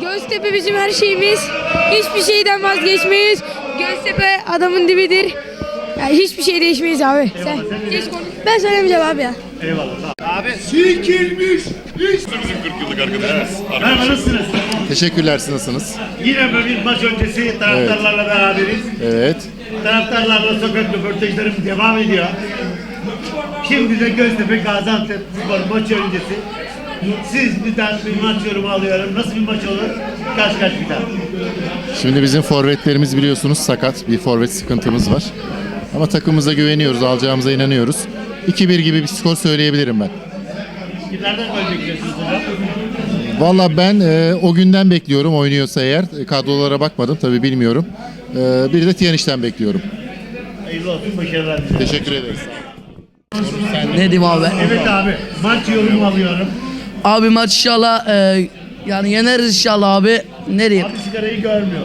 Göztepe bizim her şeyimiz. Hiçbir şeyden vazgeçmeyiz. Göztepe adamın dibidir. Yani hiçbir şey değişmeyiz abi. Sen, geç konuş. Ben söylemeyeceğim abi ya. Sikilmiş. Merhaba nasılsınız? Teşekkürler siz nasılsınız? Yine böyle bir maç öncesi taraftarlarla beraberiz. Evet. Taraftarlarla sokak röportajlarımız devam ediyor. Şimdi de Göztepe Gaziantep Spor maçı öncesi. Sizden bir maç yorumu alıyorum. Nasıl bir maç olur? Kaç kaç biter? Şimdi bizim forvetlerimiz biliyorsunuz sakat. Bir forvet sıkıntımız var. Ama takımımıza güveniyoruz, alacağımıza inanıyoruz. 2-1 gibi bir skor söyleyebilirim ben. Kimlerden gol bekliyorsunuz hocam? Valla ben e, o günden bekliyorum oynuyorsa eğer. E, Kadrolara bakmadım tabii bilmiyorum. E, bir de Tiyaniş'ten bekliyorum. Hayırlı olsun, başarılar. Teşekkür ederiz. Ne diyeyim abi? Evet abi, maç yorumu alıyorum. Abi maç inşallah e, yani yeneriz inşallah abi. Ne diyeyim? Abi sigarayı görmüyor.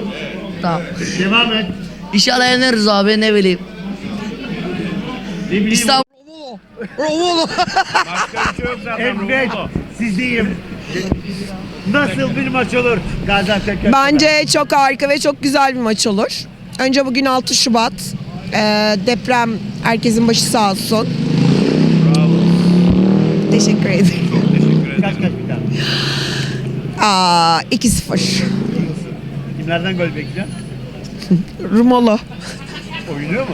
Tamam. Devam et. İnşallah yeneriz abi ne bileyim. Ne bileyim. İstanbul. Evet, sizdeyim. Nasıl bir maç olur Gaziantep? Bence çok harika ve çok güzel bir maç olur. Önce bugün 6 Şubat. Ee, deprem herkesin başı sağ olsun. Teşekkür ederim. Kaç kaç biter? Aa, 2-0. Kimlerden gol bekliyor? Rumolo. Oynuyor mu?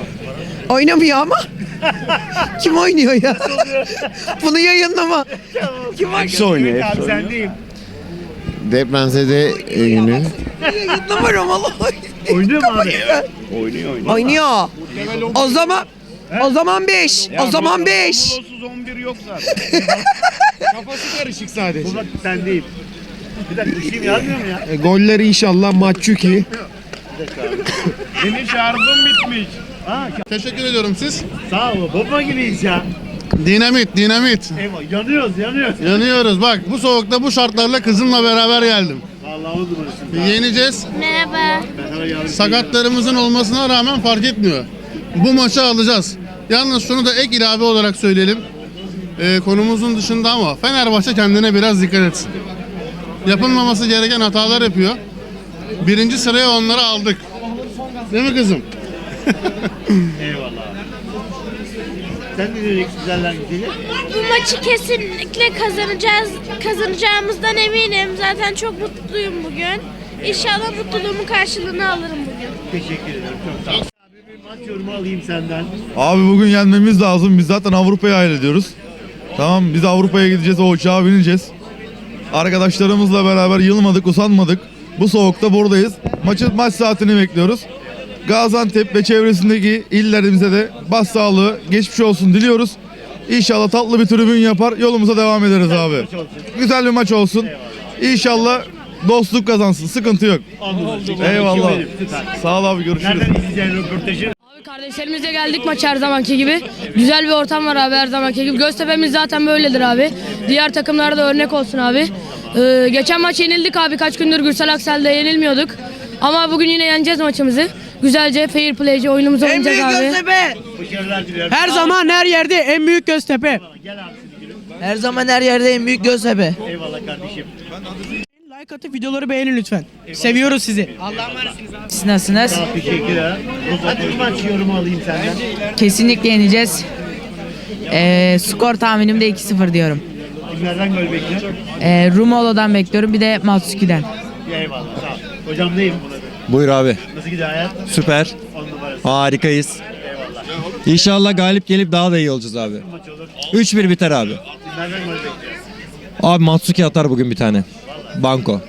Oynamıyor ama. Kim oynuyor ya? Bunu yayınlama. Kim oynuyor? Evet abi sendeyim. Depremzede günü. Yayınlama Rumolo. Oynuyor mu abi? oynuyor. O zaman o zaman 5. O zaman 5. Kafası karışık sadece. Bu bak sendeyim. Bir dakika bir şey mi yazmıyor mu ya? E, goller inşallah Maçuki. Benim şarjım bitmiş. Ha, Teşekkür ediyorum siz. sağ ol. Bomba gibiyiz ya. Dinamit, dinamit. Eyvah yanıyoruz yanıyoruz. Yanıyoruz. Bak bu soğukta bu şartlarla kızımla beraber geldim. Vallahi numarasın. Yeneceğiz. Merhaba. Ben sana yardım Sakatlarımızın olmasına rağmen fark etmiyor. Bu maçı alacağız. Yalnız şunu da ek ilave olarak söyleyelim. Ee, konumuzun dışında ama Fenerbahçe kendine biraz dikkat etsin. Yapılmaması gereken hatalar yapıyor. Birinci sıraya onları aldık. Değil mi kızım? Eyvallah. Sen ne diyeceksin güzeller güzeli? Bu maçı kesinlikle kazanacağız. Kazanacağımızdan eminim. Zaten çok mutluyum bugün. İnşallah mutluluğumun karşılığını alırım bugün. Teşekkür ederim. Çok sağ ol. Abi bir maç yorumu alayım senden. Abi bugün yenmemiz lazım. Biz zaten Avrupa'ya ayrılıyoruz. Tamam biz Avrupa'ya gideceğiz. O uçağa bineceğiz. Arkadaşlarımızla beraber yılmadık, usanmadık. Bu soğukta buradayız. Maçı maç saatini bekliyoruz. Gaziantep ve çevresindeki illerimize de bas sağlığı, geçmiş olsun diliyoruz. İnşallah tatlı bir tribün yapar, yolumuza devam ederiz abi. Güzel bir maç olsun. İnşallah dostluk kazansın, sıkıntı yok. Eyvallah. Sağ ol abi, görüşürüz. Nereden röportajı? Abi kardeşlerimizle geldik maç her zamanki gibi. Güzel bir ortam var abi her zamanki gibi. Göztepe'miz zaten böyledir abi. Diğer takımlara da örnek olsun abi. Ee, geçen maç yenildik abi. Kaç gündür Gürsel Aksel'de yenilmiyorduk. Ama bugün yine yeneceğiz maçımızı. Güzelce fair play'ci oyunumuzu En oynayacağız büyük abi. Göztepe. Her zaman her yerde en büyük Göztepe. Abi. Her zaman her yerde en büyük Göztepe. Eyvallah kardeşim. Like atıp videoları beğenin lütfen. Seviyoruz sizi. Siz nasılsınız? Ol, teşekkürler. Hadi bir maç yorumu alayım senden. Kesinlikle yeneceğiz. Ee, skor tahminim de 2-0 diyorum. Kimlerden gol bekliyor? Ee, Rumolo'dan bekliyorum bir de Matsuki'den. Eyvallah sağ ol. Hocam neyim? Buyur abi. Nasıl gidiyor hayat? Süper. Harikayız. Eyvallah. İnşallah galip gelip daha da iyi olacağız abi. Maç olur. 3-1 biter abi. Abi Matsuki atar bugün bir tane. Banko.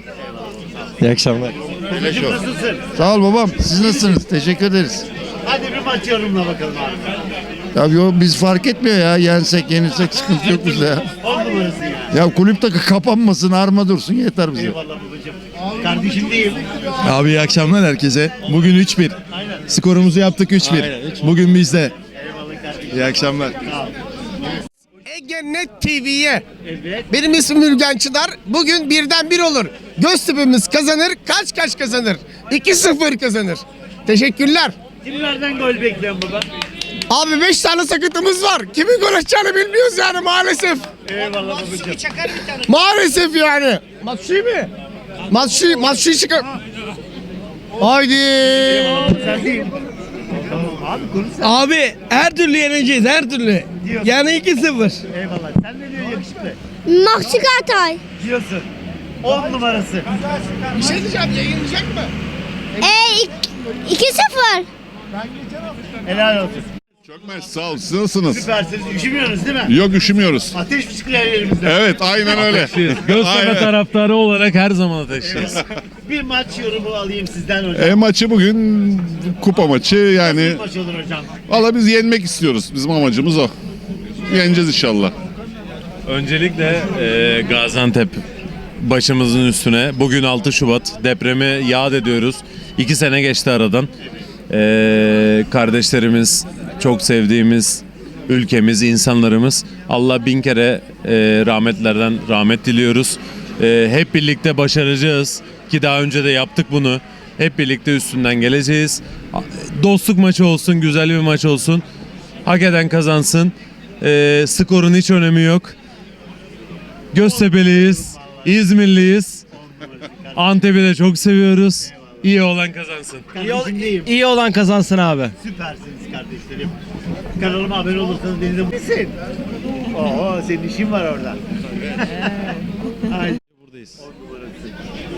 İyi akşamlar. Hocam nasılsın? Sağ ol babam. Siz nasılsınız? Teşekkür ederiz. Hadi bir maç yorumla bakalım abi. Tabii o biz fark etmiyor ya. Yensek yenilsek sıkıntı yok bizde ya. On numarası ya. Ya kulüp takı kapanmasın, arma dursun yeter bize. Eyvallah babacığım. Kardeşim diyeyim. Abi iyi akşamlar herkese. Bugün 3-1. Skorumuzu yaptık 3-1. Bugün bizde. Eyvallah kardeşim. İyi akşamlar. Egenet TV'ye. Evet. Benim ismim Ülgen Çınar. Bugün birden bir olur. Göztepe'miz kazanır. Kaç kaç kazanır? 2-0 kazanır. Teşekkürler. Kimlerden gol bekliyorsun baba? Abi 5 tane sakatımız var. Kimin gol atacağını bilmiyoruz yani maalesef. Eyvallah babacığım. Maalesef yani. Matsui mi? Matsui, Matsui çıkar. Haydi. Abi her türlü yeneceğiz her türlü. Diyorsun. Yani 2-0. Eyvallah. Sen ne diyorsun yakışıklı? Mahçı Kartay. Diyorsun. 10 numarası. Bir şey diyeceğim yayınlayacak mı? E 2-0. Helal olsun. Çok mersi sağ olun. Siz nasılsınız? Süpersiniz. Üşümüyorsunuz değil mi? Yok üşümüyoruz. Ateş mi çıkıyor ellerimizden? Evet aynen öyle. Göztepe Aynen. taraftarı olarak her zaman ateşliyiz. Bir maç yorumu alayım sizden hocam. E, maçı bugün kupa maçı yani. Bir maç olur hocam. Valla biz yenmek istiyoruz. Bizim amacımız o. Yeneceğiz inşallah. Öncelikle e, Gaziantep başımızın üstüne. Bugün 6 Şubat depremi yad ediyoruz. 2 sene geçti aradan. E, kardeşlerimiz, çok sevdiğimiz ülkemiz, insanlarımız. Allah bin kere e, rahmetlerden rahmet diliyoruz. E, hep birlikte başaracağız ki daha önce de yaptık bunu. Hep birlikte üstünden geleceğiz. Dostluk maçı olsun, güzel bir maç olsun. Hak eden kazansın. E, skorun hiç önemi yok. Göztepe'liyiz, İzmirliyiz. Antep'i de çok seviyoruz. İyi olan kazansın. Kardeşimdeyim. İyi olan kazansın abi. Süpersiniz kardeşlerim. Kanalıma abone olursanız beni de mutlusun. Oo senin işin var orada. Aynen.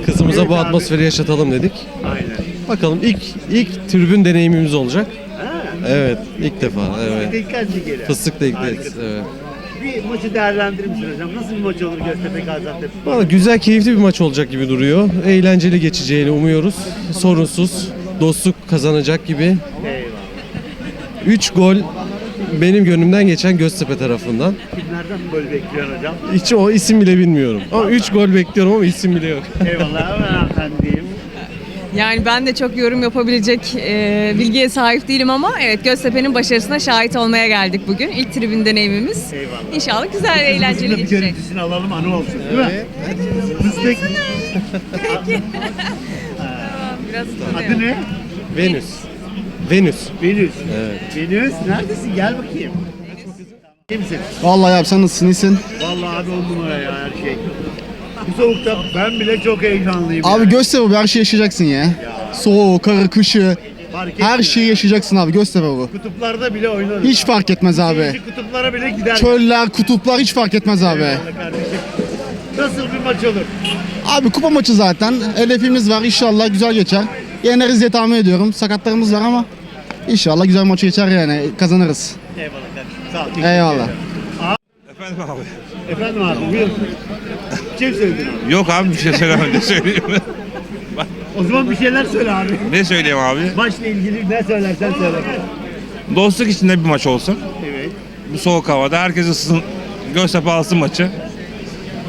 Kızımıza Evet bu abi. atmosferi yaşatalım dedik. Aynen. Bakalım ilk ilk tribün deneyimimiz olacak. Ha, Evet ilk defa evet. Fıstık da ilk Harikasın. evet. Bir maçı değerlendirir hocam? Nasıl bir maç olur Göztepe Gaziantep? Valla güzel keyifli bir maç olacak gibi duruyor. Eğlenceli geçeceğini umuyoruz. Sorunsuz. Dostluk kazanacak gibi. Eyvallah. 3 gol benim gönlümden geçen Göztepe tarafından. Kimlerden gol bekliyorsun hocam? Hiç o isim bile bilmiyorum. Ama 3 gol bekliyorum ama isim bile yok. Eyvallah hemen hanımefendiyim. Yani ben de çok yorum yapabilecek e, bilgiye sahip değilim ama evet Göztepe'nin başarısına şahit olmaya geldik bugün. İlk tribün deneyimimiz. Eyvallah. İnşallah güzel ve eğlenceli bir geçecek. görüntüsünü alalım anı olsun değil mi? Fıstık. Biraz Adı ne? Venüs. Venüs. Venüs. Venüs neredesin? Gel bakayım. Kimsin? Vallahi abi sen nasılsın iyisin? Vallahi abi on numara ya her şey. Bu soğukta ben bile çok heyecanlıyım. Abi yani. Göztepe bu her şeyi yaşayacaksın ya. Soğuğu, karı, kışı. Fark Her şeyi yaşayacaksın abi Göztepe bu. Kutuplarda bile oynarız. Hiç fark etmez abi. Seyirci Kutuplara bile gider. Çöller, kutuplar hiç fark etmez abi. Nasıl bir maç olur? Abi kupa maçı zaten. Hedefimiz var. İnşallah güzel geçer. Yeneriz diye tahmin ediyorum. Sakatlarımız var ama inşallah güzel maçı geçer yani. Kazanırız. Eyvallah kardeşim. Sağ ol. Eyvallah. Efendim abi. Efendim abi buyur. Bir şey mi söyledin abi? Yok abi bir şey söylemem ne söyleyeyim. O zaman bir şeyler söyle abi. ne söyleyeyim abi? Maçla ilgili ne söylersen söyle. Dostluk içinde bir maç olsun. Evet. Bu soğuk havada herkes ısın. Göztepe alsın maçı.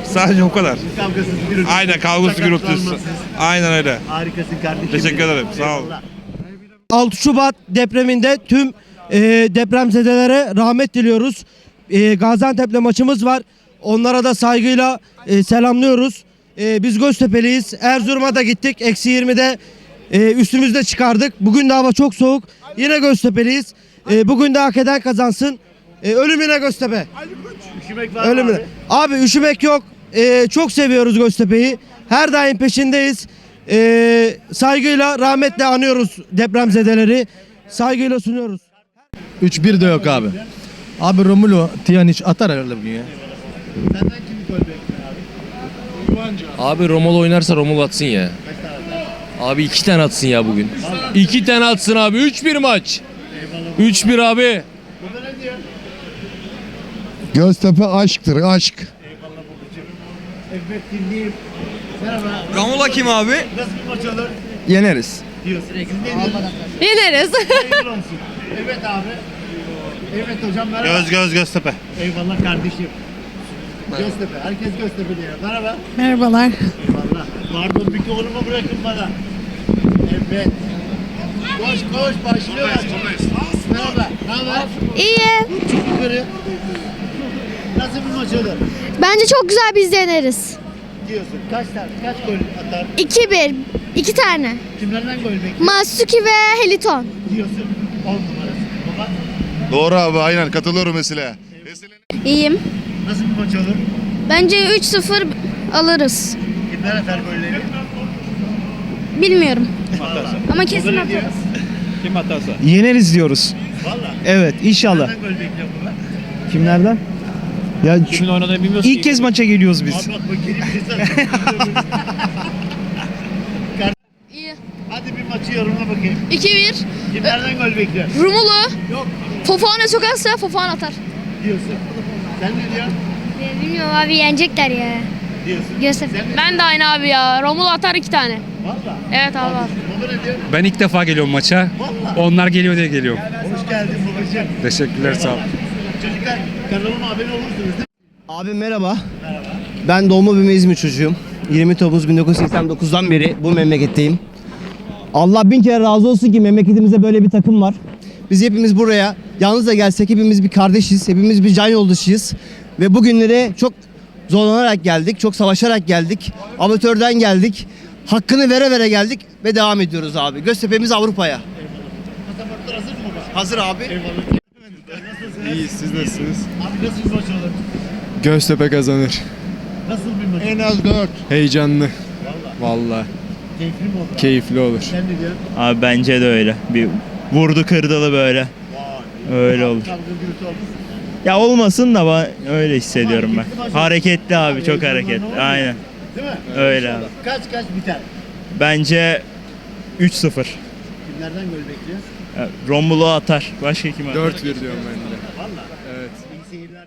Sadece o kadar. Kavgasız gürültüsüz. Aynen kavgası gürültüsü. sakatlanmasız. Aynen öyle. Harikasın kardeşim. Teşekkür ederim, sağ ol. Eyvallah. 6 Şubat depreminde tüm e, depremzedelere rahmet diliyoruz. E, Gaziantep'le maçımız var. Onlara da saygıyla e, selamlıyoruz. E, biz Göztepe'liyiz. Erzurum'a da gittik. Eksi 20'de e, üstümüzde çıkardık. Bugün de hava çok soğuk. Yine Göztepe'liyiz. E, bugün de hak eden kazansın. E, ölümüne Göztepe. Üşümek var mı Ölümüne. abi? Abi üşümek yok. E, çok seviyoruz Göztepe'yi. Her daim peşindeyiz. E, saygıyla, rahmetle anıyoruz depremzedeleri. Saygıyla sunuyoruz. 3-1 de yok abi. Abi Romulo Tiyaniç atar herhalde bugün ya. Senden kimi gol bekliyor abi? Abi Romulo oynarsa Romulo atsın ya. Abi iki tane atsın ya bugün. İki tane atsın abi. 3-1 maç. 3-1 abi. Baba ne diyor? Göztepe aşktır, aşk. Eyvallah babacığım. Evet dinleyeyim. Merhaba. Romulo kim abi? Nasıl bir maç olur? Yeneriz. Diyorsun. Siz ne diyorsunuz? Yeneriz. Hayırlı olsun. Evet abi. Evet hocam merhaba. Göz göz Göztepe. Eyvallah kardeşim. Göztepe. Herkes Göztepe diyor. Merhaba. Merhabalar. Eyvallah. Pardon bir kolumu bırakın bana. Evet. Koş koş başlıyorlar. Merhaba. Ne haber? İyi. Yukarı. Nasıl bir maç olur? Bence çok güzel biz yeneriz. Diyorsun. Kaç tane, kaç gol atar? 2-1. 2 tane. Kimlerden gol bekliyorsun? Masuki ve Heliton. Diyorsun. 10 numarası. Baba, Doğru abi aynen katılıyorum mesela. İyiyim. Nasıl bir maç olur? Bence 3-0 alırız. Kimler atar golleri? Bilmiyorum. Ama kesin Baba ne diyor? atarız. Yeneriz diyoruz. Valla. Evet inşallah. Kimlerden gol bekliyor baba? Kimlerden? Ya ilk kez maça geliyoruz biz. Abi bak bak İyi. Hadi bir maçı yorumla bakayım. 2-1. Kimlerden gol bekliyor? Rumulu. Yok. Fofana sokarsa Fofana atar. Diyorsun. Sen ne diyorsun? Bilmiyorum abi yenecekler ya. Diyorsun. Ne Ben de aynı abi ya. Romul atar iki tane. Valla. Evet abi. Baba ne diyor? Ben ilk defa geliyorum maça. Valla. Onlar geliyor diye geliyorum. Hoş geldin babacığım. Teşekkürler sağ ol. Çocuklar kanalıma abone olursunuz değil mi? Abi merhaba. Ben doğma büyüme İzmir çocuğuyum. 20 Temmuz 1989'dan beri bu memleketteyim. Allah bin kere razı olsun ki memleketimizde böyle bir takım var. Biz hepimiz buraya yalnız da gelsek hepimiz bir kardeşiz, hepimiz bir can yoldaşıyız. Ve bugünlere çok zorlanarak geldik, çok savaşarak geldik. Amatörden geldik. Hakkını vere vere geldik ve devam ediyoruz abi. Göztepe'miz Avrupa'ya. Pasaportlar hazır mı? Hazır abi. Eyvallah. Nasılsınız? İyi siz nasılsınız? Abi nasıl bir maç olur? Göztepe kazanır. Nasıl bir maç? En az 4. Heyecanlı. Valla. Vallahi Keyifli mi olur? keyifli olur. Sen ne diyorsun? Abi bence de öyle. Bir vurdu kırdılı böyle. Öyle olur. Ya olmasın da ben öyle hissediyorum ben. Hareketli abi çok hareketli. Aynen. Değil mi? Öyle abi. Kaç kaç biter? Bence 3-0. Kimlerden gol bekliyoruz? Ya, Romulo atar. Başka kim atar? 4-1 diyorum ben de. Valla. Evet. İyi seyirler.